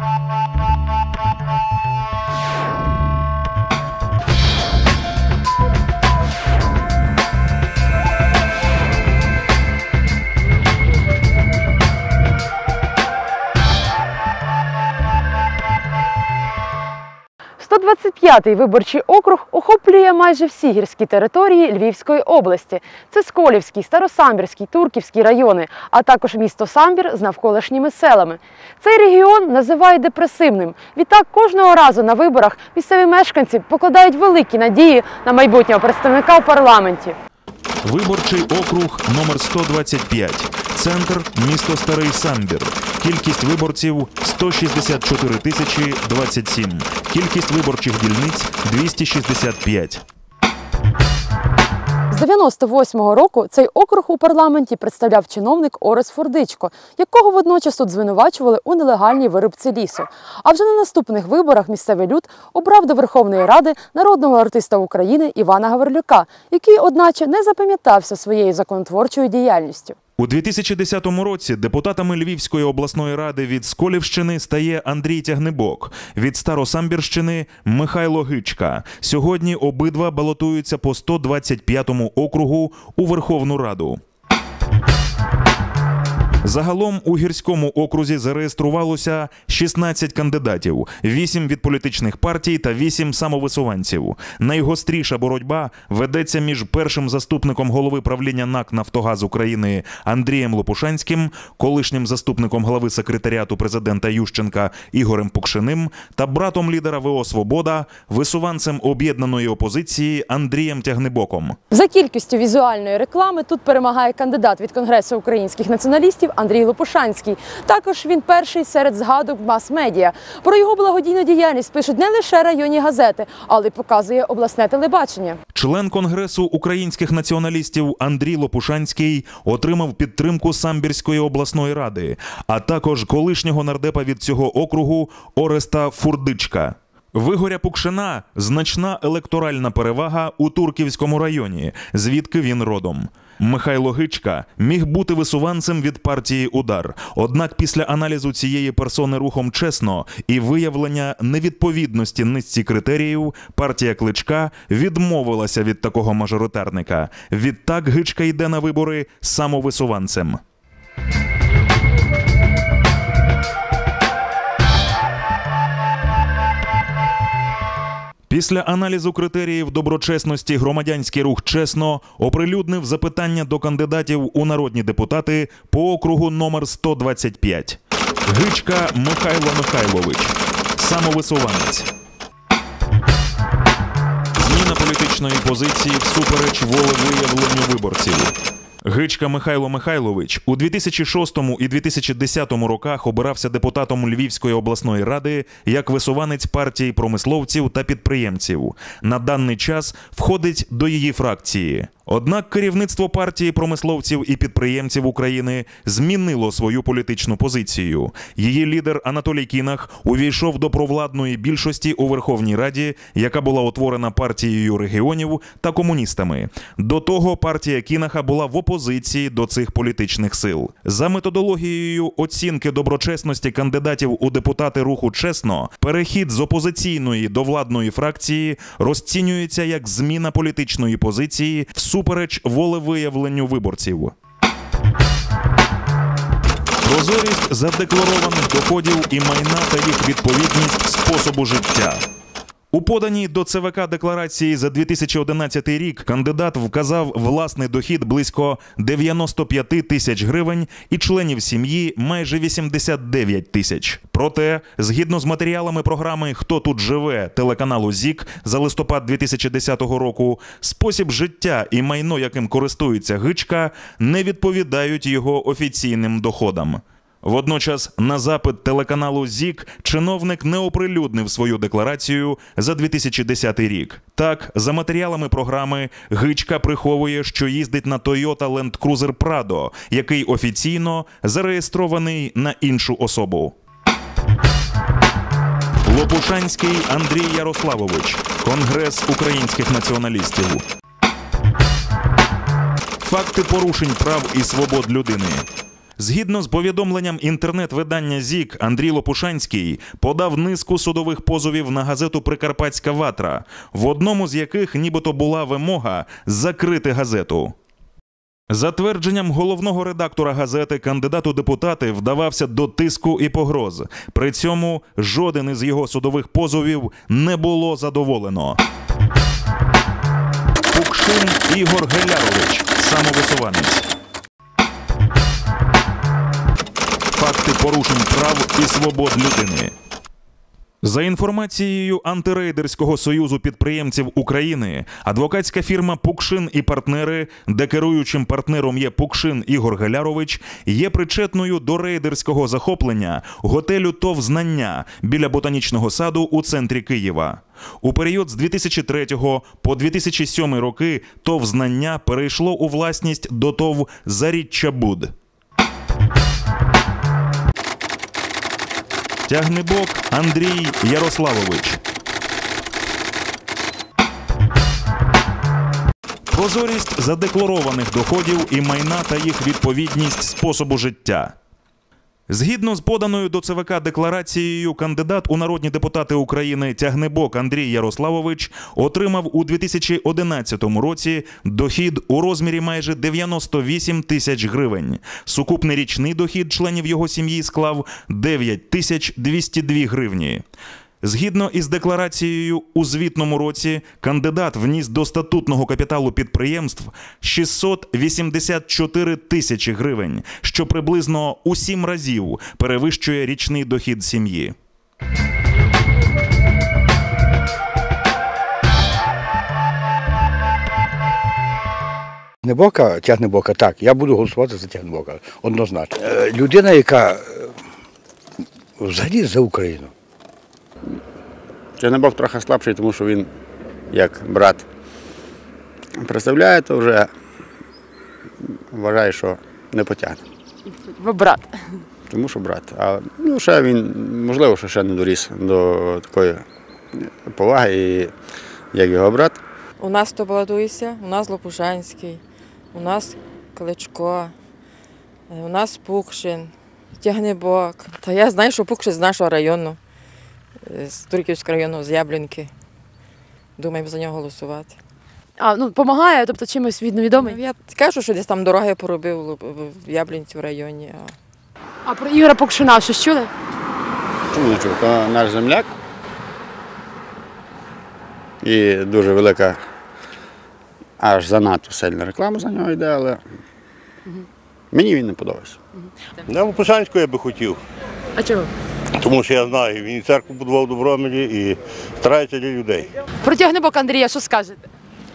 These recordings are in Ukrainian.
Thank you. 125-й виборчий округ охоплює майже всі гірські території Львівської області. Це Сколівський, Старосамбірський, Турківський райони, а також місто Самбір з навколишніми селами. Цей регіон називають депресивним. Відтак кожного разу на виборах місцеві мешканці покладають великі надії на майбутнього представника у парламенті. Виборчий округ номер 125. Центр місто Старий Самбір. Кількість виборців 164 тисячі 27. Кількість виборчих дільниць 265. З 98-го року цей округ у парламенті представляв чиновник Орес Фордичко, якого водночас тут звинувачували у нелегальній вирубці лісу. А вже на наступних виборах місцевий люд обрав до Верховної Ради народного артиста України Івана Гаврилюка, який, одначе, не запам'ятався своєю законотворчою діяльністю. У 2010 році депутатами Львівської обласної ради від Сколівщини стає Андрій Тягнебок, від Старосамбірщини Михайло Гичка. Сьогодні обидва балотуються по 125-му округу у Верховну Раду. Загалом у гірському окрузі зареєструвалося 16 кандидатів, 8 від політичних партій та 8 самовисуванців. Найгостріша боротьба ведеться між першим заступником голови правління НАК Нафтогаз України Андрієм Лопушанським, колишнім заступником глави секретаріату президента Ющенка Ігорем Пукшиним та братом лідера ВО Свобода, висуванцем об'єднаної опозиції Андрієм Тягнебоком. За кількістю візуальної реклами тут перемагає кандидат від Конгресу українських націоналістів Андрій Лопушанський. Також він перший серед згадок мас-медіа. Про його благодійну діяльність пишуть не лише районні газети, але й показує обласне телебачення. Член Конгресу українських націоналістів Андрій Лопушанський отримав підтримку Самбірської обласної ради, а також колишнього нардепа від цього округу Ореста Фурдичка. Вигоря Пукшина значна електоральна перевага у Турківському районі, звідки він родом. Михайло Гичка міг бути висуванцем від партії Удар. Однак після аналізу цієї персони рухом чесно і виявлення невідповідності низці критеріїв, партія Кличка відмовилася від такого мажоритарника. Відтак Гичка йде на вибори самовисуванцем. Після аналізу критеріїв доброчесності громадянський рух чесно оприлюднив запитання до кандидатів у народні депутати по округу номер 125. Гичка Михайло Михайлович, самовисуванець. Зміна політичної позиції всупереч волевиявленню виборців. Гичка Михайло Михайлович у 2006 і 2010 роках обирався депутатом Львівської обласної ради як висуванець партії промисловців та підприємців. На даний час входить до її фракції. Однак керівництво партії промисловців і підприємців України змінило свою політичну позицію. Її лідер Анатолій Кінах увійшов до провладної більшості у Верховній Раді, яка була утворена партією регіонів та комуністами. До того партія Кінаха була в опозиції до цих політичних сил. За методологією оцінки доброчесності кандидатів у депутати руху чесно, перехід з опозиційної до владної фракції розцінюється як зміна політичної позиції всупереч волевиявленню виборців. Прозорість задекларованих доходів і майна та їх відповідність способу життя. У поданій до ЦВК декларації за 2011 рік кандидат вказав власний дохід близько 95 тисяч гривень і членів сім'ї майже 89 тисяч. Проте, згідно з матеріалами програми Хто тут живе телеканалу ЗІК за листопад 2010 року, спосіб життя і майно, яким користується гичка, не відповідають його офіційним доходам. Водночас, на запит телеканалу ЗІК чиновник не оприлюднив свою декларацію за 2010 рік. Так, за матеріалами програми, Гичка приховує, що їздить на Toyota Land Cruiser Prado, який офіційно зареєстрований на іншу особу. Лопушанський Андрій Ярославович, Конгрес українських націоналістів. Факти порушень прав і свобод людини. Згідно з повідомленням інтернет-видання ЗІК, Андрій Лопушанський подав низку судових позовів на газету Прикарпатська ватра, в одному з яких нібито була вимога закрити газету. За твердженням головного редактора газети, кандидат у депутати вдавався до тиску і погроз. При цьому жоден із його судових позовів не було задоволено. Пукшин Ігор Гелярович, самовисуванець. Порушень прав і свобод людини. За інформацією антирейдерського союзу підприємців України, адвокатська фірма Пукшин і партнери, де керуючим партнером є Пукшин Ігор Галярович, є причетною до рейдерського захоплення готелю ТОВ «Знання» біля ботанічного саду у центрі Києва. У період з 2003 по 2007 роки ТОВ «Знання» перейшло у власність до ТОВ «Заріччя Буд». Тягнебок Андрій Ярославович. Прозорість задекларованих доходів і майна та їх відповідність способу життя. Згідно з поданою до ЦВК декларацією, кандидат у народні депутати України Тягнебок Андрій Ярославович отримав у 2011 році дохід у розмірі майже 98 тисяч гривень. Сукупний річний дохід членів його сім'ї склав 9 тисяч 202 гривні. Згідно із декларацією у звітному році, кандидат вніс до статутного капіталу підприємств 684 тисячі гривень, що приблизно у сім разів перевищує річний дохід сім'ї. Тягнебока, Тягнебока, так, я буду голосувати за Тягнебока, однозначно. Е, Людина, яка е, взагалі за Україну. Чорнобог трохи слабший, тому що він як брат представляє, то вже вважає, що не потягне. Ви брат. Тому що брат. А ну, ще він, можливо, що ще не доріс до такої поваги, і, як його брат. У нас Тобладуйся, у нас Лопушанський, у нас Кличко, у нас Пукшин, Тягнебок. Та я знаю, що Пукшин з нашого району, з Турківського району, з Яблінки. Думаємо за нього голосувати. А, ну, допомагає, тобто чимось відомий. Я кажу, що десь там дороги поробив в Яблінці в районі. А А про Ігора Покшина щось чули? Чому не чув? То наш земляк. І дуже велика, аж занадто сильна реклама за нього йде, але мені він не подобається. На Лопушанську я би хотів, А чого? Тому що я знаю, він і церкву будував в Добромелі і старається для людей. Про Тягнебок Андрія, що скажете?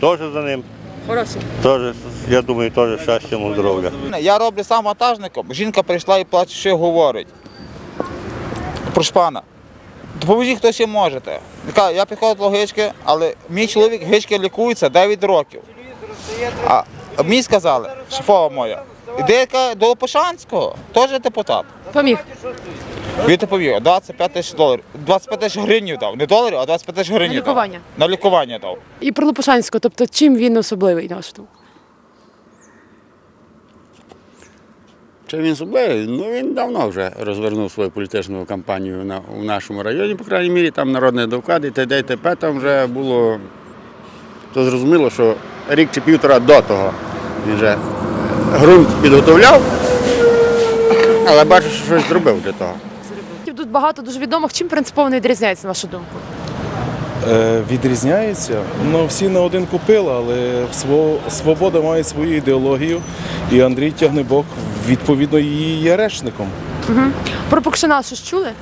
Теж за ним, Хороший. теж, я думаю, теж щастя йому здоров'я. Я роблю сам вантажником. Жінка прийшла і плаче, що говорить. Прошу пана. Допоможіть хтось і можете. Я підходив до гички, але мій чоловік гички лікується 9 років. А мені сказали, шефова моя, іди яка до Лопушанського, теж депутат. Поміг. Він повів, 25 тисяч доларів. 25 тисяч гривень дав. Не доларів, а 25 тисяч гривень На лікування. дав. На лікування дав. І про Лопушанського, тобто чим він особливий на вашу думку? Чи він особливий? Ну він давно вже розвернув свою політичну кампанію на, у нашому районі, по крайній мірі, там народний довкад і т.д. і т.п. Там вже було то зрозуміло, що рік чи півтора до того він вже ґрунт підготовляв, але бачу, що щось зробив для того. Багато дуже відомих. Чим принципово не відрізняється, на вашу думку? Е, відрізняється. Ну, всі на один купили, але свобода має свою ідеологію, і Андрій Тягнебок відповідно її є решником. Про Покшина щось чули?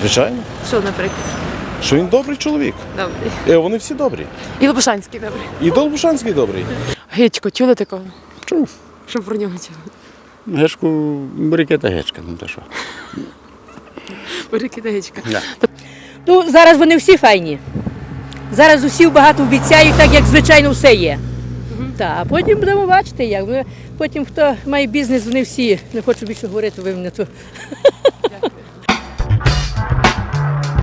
Звичайно, Що, наприклад? що він добрий чоловік. Добрий. Е, вони всі добрі. І Лопушанський добрий. І Долбушанський добрий. Гичко, чули такого? Чув. Що про нього чули? Гечку буряки та гечка, ну то що. Перекида гичка. Ну, зараз вони всі файні. Зараз усі багато обіцяють, так як звичайно все є. Так, а потім будемо бачити, як. Ну, Потім хто має бізнес, вони всі. Не хочу більше говорити, ви мене тут.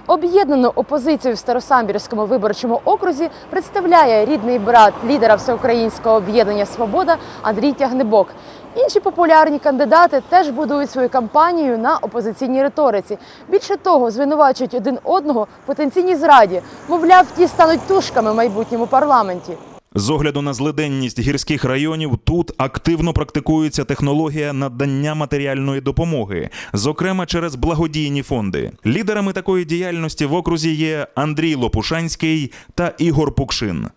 Об'єднану опозицію в Старосамбірському виборчому окрузі представляє рідний брат лідера всеукраїнського об'єднання Свобода Андрій Тягнебок. Інші популярні кандидати теж будують свою кампанію на опозиційній риториці. Більше того, звинувачують один одного потенційній зраді. Мовляв, ті стануть тушками в майбутньому парламенті. З огляду на злиденність гірських районів тут активно практикується технологія надання матеріальної допомоги, зокрема через благодійні фонди. Лідерами такої діяльності в окрузі є Андрій Лопушанський та Ігор Пукшин.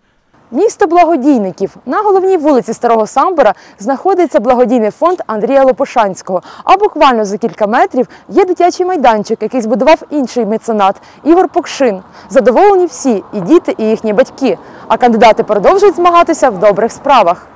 Місто благодійників на головній вулиці Старого Самбора знаходиться благодійний фонд Андрія Лопошанського. А буквально за кілька метрів є дитячий майданчик, який збудував інший меценат Ігор Покшин. Задоволені всі і діти, і їхні батьки. А кандидати продовжують змагатися в добрих справах.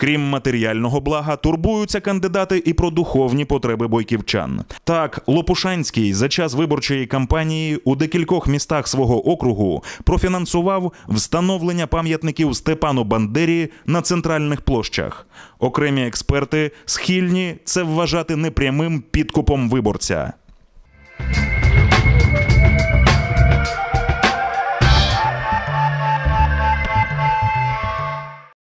Крім матеріального блага, турбуються кандидати і про духовні потреби бойківчан. Так, Лопушанський за час виборчої кампанії у декількох містах свого округу профінансував встановлення пам'ятників Степану Бандері на центральних площах. Окремі експерти схильні це вважати непрямим підкупом виборця.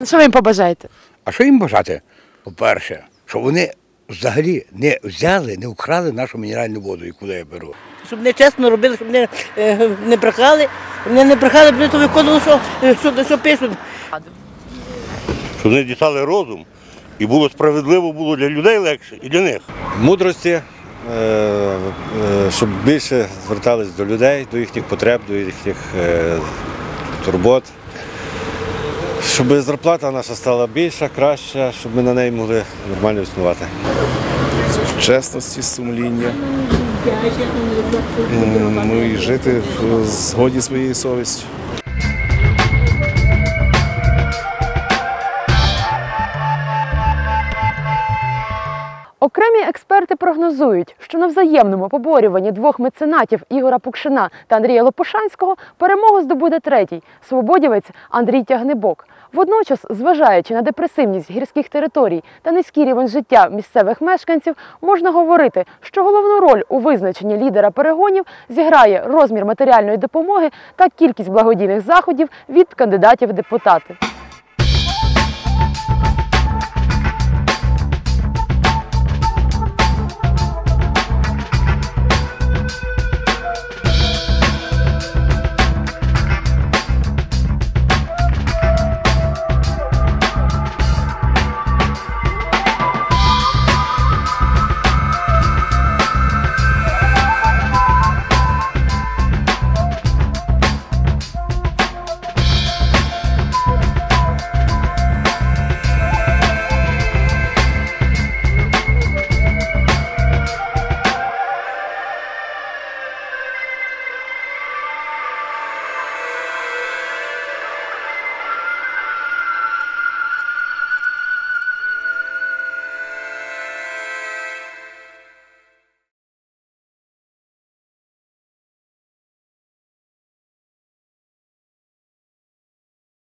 Що ви їм побажаєте? А що їм бажати? По-перше, щоб вони взагалі не взяли, не вкрали нашу мінеральну воду, яку я беру. щоб не чесно робили, щоб не, е, не брехали. Вони не брехали, вони то виконували, що, е, що, що пишуть. Щоб вони дістали розум і було справедливо було для людей легше і для них. мудрості, е, щоб більше звертались до людей, до їхніх потреб, до їхніх турбот. Щоб зарплата наша стала більша, краща, щоб ми на неї могли нормально існувати. чесності, сумління. Ну і жити в згоді своєї совісті. Окремі експерти прогнозують, що на взаємному поборюванні двох меценатів Ігора Пукшина та Андрія Лопушанського перемогу здобуде третій свободівець Андрій Тягнебок. Водночас, зважаючи на депресивність гірських територій та низький рівень життя місцевих мешканців, можна говорити, що головну роль у визначенні лідера перегонів зіграє розмір матеріальної допомоги та кількість благодійних заходів від кандидатів в депутати.